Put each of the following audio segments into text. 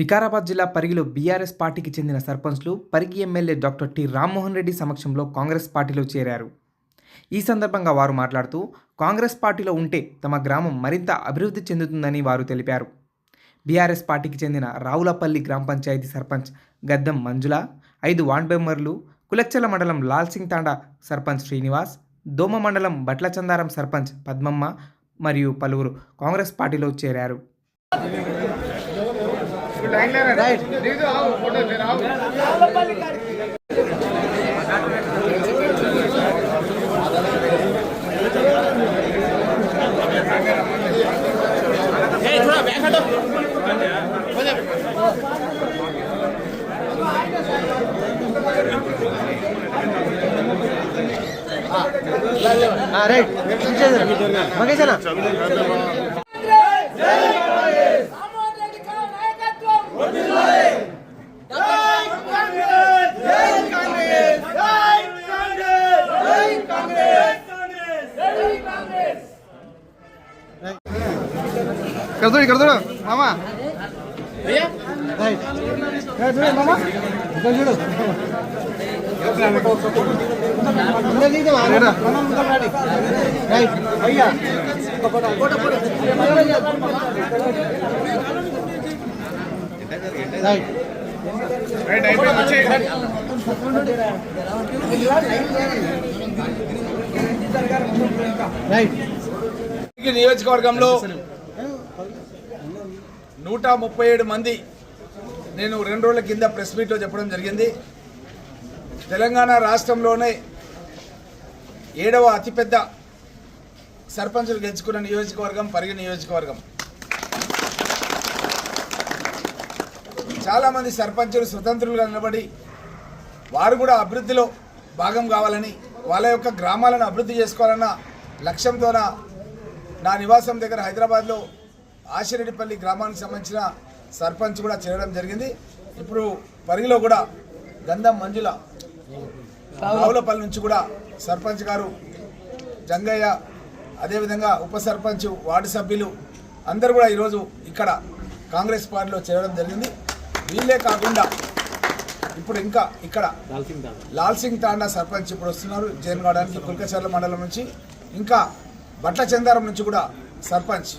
వికారాబాద్ జిల్లా పరిగిలో బీఆర్ఎస్ పార్టీకి చెందిన సర్పంచ్లు Parigi MLA doctor T Rammohan Reddy సమక్షంలో కాంగ్రెస్ పార్టీలో చేరారు. ఈ సందర్భంగా వారు మాట్లాడుతూ కాంగ్రెస్ పార్టీలో ఉంటే తమ గ్రామం మరింత అభివృద్ధి చెందుతుందని వారు తెలిపారు. బీఆర్ఎస్ పార్టీకి చెందిన రావులపల్లి గ్రామ పంచాయతీ సర్పంచ్ గద్దం మంజుల ఐదు వార్డ్ మెంబర్లు కులచ్చల మండలం లాల్ సింగ్ తాండా సర్పంచ్ శ్రీనివాస్ దోమ మండలం బట్లచందారం సర్పంచ్ పద్మమ్మ మరియు పలువురు కాంగ్రెస్ పార్టీలో చేరారు. రైట్. మగేశనా రామ్మోహన్ రెడ్డి గారి నాయకత్వం ఇక్కడ చూడు ఇక్కడ చూడు మామా రైట్ ఇక్కడ చూడు మామా ఇక్కడ చూడు ఇక్కడ తీద్దామా? రైట్ అయ్యా రైట్ రైట్ ఈ నియోజకవర్గంలో నూట ముప్పై ఏడు మంది నేను రెండు రోజుల కింద ప్రెస్ మీట్లో చెప్పడం జరిగింది. తెలంగాణ రాష్ట్రంలోనే ఏడవ అతిపెద్ద సర్పంచులు గెలుచుకున్న నియోజకవర్గం పరిగి నియోజకవర్గం. చాలామంది సర్పంచులు స్వతంత్రులుగా నిలబడి వారు కూడా అభివృద్ధిలో భాగం కావాలని వాళ్ళ యొక్క గ్రామాలను అభివృద్ధి చేసుకోవాలన్న లక్ష్యంతోన నా నివాసం దగ్గర హైదరాబాద్లో ఆశిరెడ్డిపల్లి గ్రామానికి సంబంధించిన సర్పంచ్ కూడా చేరడం జరిగింది. ఇప్పుడు పరిగిలో కూడా గంధం మంజుల రావులపల్లి నుంచి కూడా సర్పంచ్ గారు జంగయ్య అదేవిధంగా ఉప సర్పంచ్ వార్డు సభ్యులు అందరూ కూడా ఈరోజు ఇక్కడ కాంగ్రెస్ పార్టీలో చేరడం జరిగింది. వీళ్ళే కాకుండా ఇప్పుడు ఇంకా ఇక్కడ లాల్ సింగ్ తాండా సర్పంచ్ ఇప్పుడు వస్తున్నారు. జైన్ గార్డెన్కి కుల్కచర్ల మండలం నుంచి. ఇంకా బట్ల చందారం నుంచి కూడా సర్పంచ్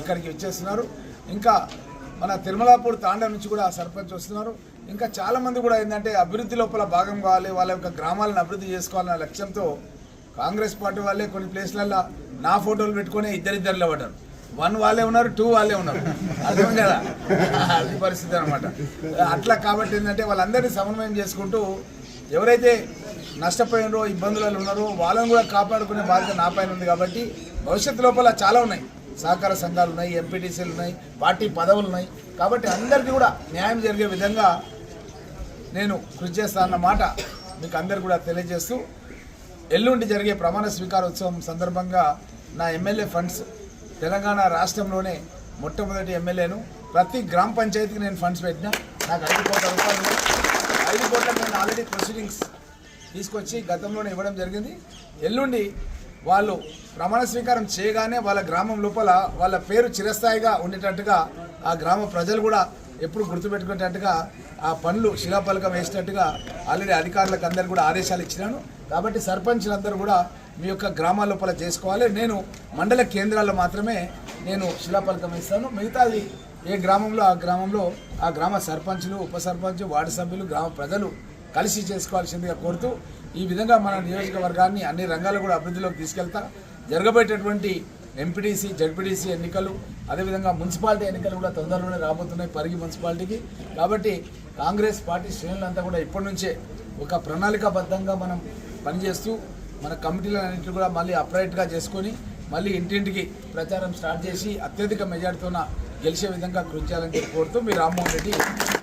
ఇక్కడికి వచ్చేస్తున్నారు. ఇంకా మన తిరుమలాపూర్ తాండా నుంచి కూడా సర్పంచ్ వస్తున్నారు. ఇంకా చాలామంది కూడా ఏంటంటే అభివృద్ధి లోపల భాగం కావాలి వాళ్ళ యొక్క గ్రామాలను అభివృద్ధి చేసుకోవాలన్న లక్ష్యంతో కాంగ్రెస్ పార్టీ వాళ్ళే కొన్ని ప్లేస్లల్లో నా ఫోటోలు పెట్టుకునే ఇద్దరిద్దరిలో పడ్డారు. వన్ వాళ్ళే ఉన్నారు టూ వాళ్ళే ఉన్నారు. అర్థం కదా? అది పరిస్థితి అనమాట అట్లా కాబట్టి ఏంటంటే వాళ్ళందరినీ సమన్వయం చేసుకుంటూ ఎవరైతే నష్టపోయినరో ఇబ్బందులలో ఉన్నారో వాళ్ళని కూడా కాపాడుకునే బాధ్యత నా పైన ఉంది కాబట్టి భవిష్యత్తు లోపల చాలా ఉన్నాయి. సహకార సంఘాలు ఉన్నాయి ఎంపీటీసీలు ఉన్నాయి పార్టీ పదవులు ఉన్నాయి. కాబట్టి అందరికీ కూడా న్యాయం జరిగే విధంగా నేను కృషి చేస్తానన్న మాట మీకు అందరు కూడా తెలియజేస్తూ ఎల్లుండి జరిగే ప్రమాణ స్వీకారోత్సవం సందర్భంగా నా ఎమ్మెల్యే ఫండ్స్ తెలంగాణ రాష్ట్రంలోనే మొట్టమొదటి ఎమ్మెల్యేను. ప్రతి గ్రామ పంచాయతీకి నేను ఫండ్స్ పెట్టిన. నాకు ఐదు కోట్ల రూపాయలు ఐదు కోట్ల నేను ఆల్రెడీ ప్రొసీడింగ్స్ తీసుకొచ్చి గతంలోనే ఇవ్వడం జరిగింది. ఎల్లుండి వాళ్ళు ప్రమాణ స్వీకారం చేయగానే వాళ్ళ గ్రామం లోపల వాళ్ళ పేరు చిరస్థాయిగా ఉండేటట్టుగా ఆ గ్రామ ప్రజలు కూడా ఎప్పుడు గుర్తుపెట్టుకునేటట్టుగా ఆ పనులు శిలాఫలకం వేసినట్టుగా ఆల్రెడీ అధికారులకు అందరు కూడా ఆదేశాలు ఇచ్చినాను. కాబట్టి సర్పంచ్లందరూ కూడా మీ యొక్క గ్రామాల లోపల చేసుకోవాలి. నేను మండల కేంద్రాల్లో మాత్రమే నేను శిలాఫలకం ఇస్తాను మిగతాది ఏ గ్రామంలో ఆ గ్రామంలో ఆ గ్రామ సర్పంచులు ఉప సర్పంచ్ వార్డు సభ్యులు గ్రామ ప్రజలు కలిసి చేసుకోవాల్సిందిగా కోరుతూ ఈ విధంగా మన నియోజకవర్గాన్ని అన్ని రంగాలు కూడా అభివృద్ధిలోకి తీసుకెళ్తా. జరగబోయేటటువంటి ఎంపీటీసీ జడ్పీటీసీ ఎన్నికలు అదేవిధంగా మున్సిపాలిటీ ఎన్నికలు కూడా తొందరలోనే రాబోతున్నాయి పరిగి మున్సిపాలిటీకి. కాబట్టి కాంగ్రెస్ పార్టీ శ్రేణులంతా కూడా ఇప్పటి నుంచే ఒక ప్రణాళికాబద్ధంగా మనం పనిచేస్తూ మన కమిటీలన్నింటినీ కూడా మళ్ళీ అప్రైట్గా చేసుకొని మళ్ళీ ఇంటింటికి ప్రచారం స్టార్ట్ చేసి అత్యధిక మెజార్టీతోన గెలిచే విధంగా కృషి చేయాలని చెప్పి కోరుతూ మీ రామ్మోహన్ రెడ్డి